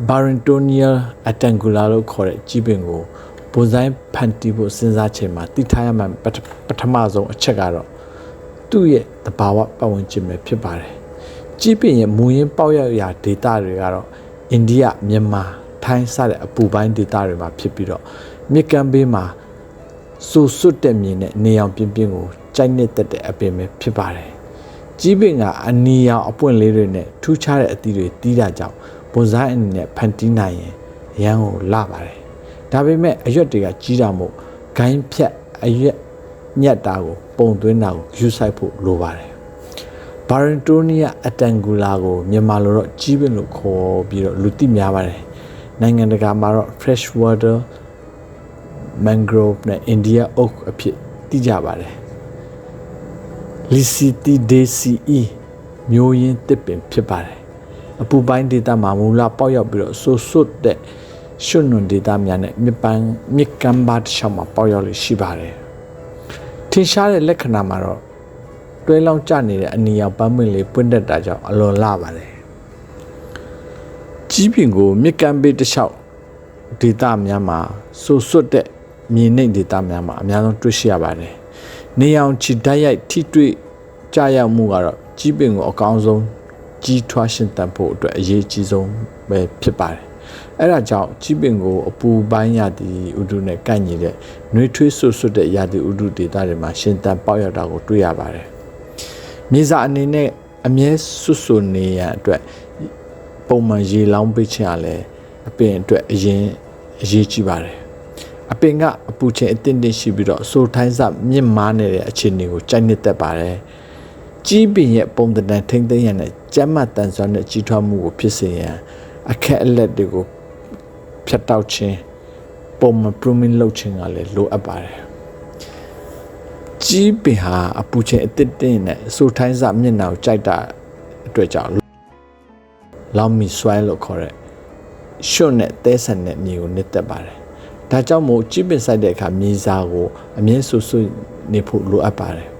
Barringtonia attangula လို့ခေါ်တဲ့ကြီးပင်ကိုဘွန်ဆိုင်ဖန်တီးဖို့စဉ်းစားချိန်မှာတိထားရမှပထပထမဆုံးအချက်ကတော့သူ့ရဲ့တဘာဝပတ်ဝန်းကျင်ပဲဖြစ်ပါတယ်။ကြီးပင်ရဲ့မူရင်းပေါက်ရောက်ရာဒေတာတွေကတော့အိန္ဒိယမြန်မာထိုင်းစတဲ့အပူပိုင်းဒေတာတွေမှာဖြစ်ပြီးတော့မြစ်ကမ်းဘေးမှာစူစွတ်တဲ့မြေနဲ့နေအောင်ပြင်းပြင်းကိုကြိုက်နေတတ်တဲ့အပင်ပဲဖြစ်ပါတယ်။ကြီးပင်ကအနီရောင်အပွင့်လေးတွေနဲ့ထူးခြားတဲ့အသီးတွေတီးတာကြောင့် ဘွန်ဆိုင်အနေနဲ့ဖန်တီးနိုင်ရင်ရန်ကိုလာပါတယ်။ဒါပေမဲ့အရွက်တွေကကြီးတာမို့ဂိုင်းဖြတ်အရွက်ညက်တာကိုပုံသွင်းတာကိုယူဆိုင်ဖို့လိုပါတယ်။ Barringtonia attangula ကိုမြန်မာလိုတော့ကြီးပင်လို့ခေါ်ပြီးတော့လူသိများပါတယ်။နိုင်ငံတကာမှာတော့ freshwater mangrove နဲ့ India oak အဖြစ်သိကြပါတယ်။ Licidaceae မျိုးရင်းတစ်ပင်ဖြစ်ပါတယ်။ အပူပိုင်းဒေတာမှာမူလပေါက်ရောက်ပြီးတော့ဆိုဆွတ်တဲ့ရွှွနွန်ဒေတာများနဲ့မြစ်ပန်းမြစ်ကမ်းပါတစ်လျှောက်မှာပေါက်ရောက်လို့ရှိပါတယ်။ထင်ရှားတဲ့လက္ခဏာမှာတော့တွဲလောင်းကျနေတဲ့အနီရောင်ပန်းပွင့်လေးပွင့်တတ်တာကြောင့်အလွန်လှပါတယ်။ကြီးပင်ကိုမြစ်ကမ်းဘေးတစ်လျှောက်ဒေတာများမှာဆိုဆွတ်တဲ့မြေနှိမ့်ဒေတာများမှာအများဆုံးတွေ့ရှိရပါတယ်။နေအောင်ချီဓာတ်ရိုက်ထိတွေ့ကြရောက်မှုကတော့ကြီးပင်ကိုအကောင်းဆုံး ကြီးထွားရှင်သန်ဖို့အတွက်အရေးအကြီးဆုံးပဲဖြစ်ပါတယ်။အဲဒါကြောင့်ကြီးပင်ကိုအပူပိုင်းရာသီဥတုနဲ့ကိုက်ညီတဲ့နှွေးထွေးဆွတ်ဆွတ်တဲ့ရာသီဥတုဒေသတွေမှာရှင်သန်ပေါက်ရောက်တာကိုတွေ့ရပါတယ်။မြေစာအနေနဲ့အမြဲဆွတ်ဆွနေရန်အတွက်ပုံမှန်ရေလောင်းပေးခြင်းအလဲအပင်အတွက်အရင်အရေးကြီးပါတယ်။အပင်ကအပူချိန်အတင်းတင်းရှိပြီးတော့ဆိုထိုင်းစမြင့်မားနေတဲ့အခြေအနေကိုကြိုက်နှစ်သက်ပါတယ်။ ကြီးပင်ရဲ့ပုံသဏ္ဍာန်ထိမ့်သိမ်းရတဲ့ကျမ်းမာတန်ဆွမ်းတဲ့ကြီးထွားမှုကိုဖြစ်စေရန်အခက်အလက်တွေကိုဖြတ်တောက်ခြင်းပုံမှန် promin လုပ်ခြင်းကလည်းလိုအပ်ပါတယ်ကြီးပင်ဟာအပူချိန်အသစ်တင်းနဲ့ဆိုထိုင်းစမျက်နှာကိုကြိုက်တာအတွက်ကြောင့်လောင်မီဆွဲလို့ခေါ်တဲ့ရှွတ်နဲ့တဲဆန်တဲ့မြေကိုနှစ်သက်ပါတယ်ဒါကြောင့်မို့ကြီးပင်ဆိုင်တဲ့အခါမြေစာကိုအမြဲဆူဆူနေဖို့လိုအပ်ပါတယ်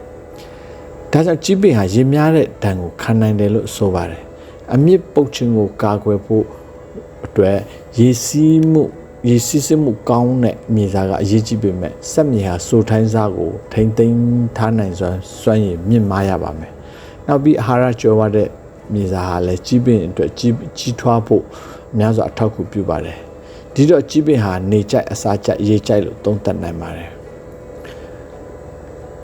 ဒါကြောင့်ကြီးပင်ဟာရေများတဲ့ဒဏ်ကိုခံနိုင်တယ်လို့ဆိုပါတယ်အမြင့်ပုတ်ခြင်းကိုကာကွယ်ဖို့အတွက်ရေစီးမှုရေစီးစစ်မှုကောင်းတဲ့မြေစာကအရေးကြီးပေမဲ့စက်မြေဟာစိုးထိုင်းစားကိုထိမ့်သိမ်းထားနိုင်စွမ်းစွမ်းရည်မြင့်မားရပါမယ်နောက်ပြီးအာဟာရကျော်ဝတဲ့မြေစာဟာလည်းကြီးပင်အတွက်ကြီးကြီးထွားဖို့အများစွာအထောက်အကူပြုပါတယ်ဒီတော့ကြီးပင်ဟာနေကြိုက်အစာကြိုက်ရေကြိုက်လို့သုံးသပ်နိုင်ပါတယ်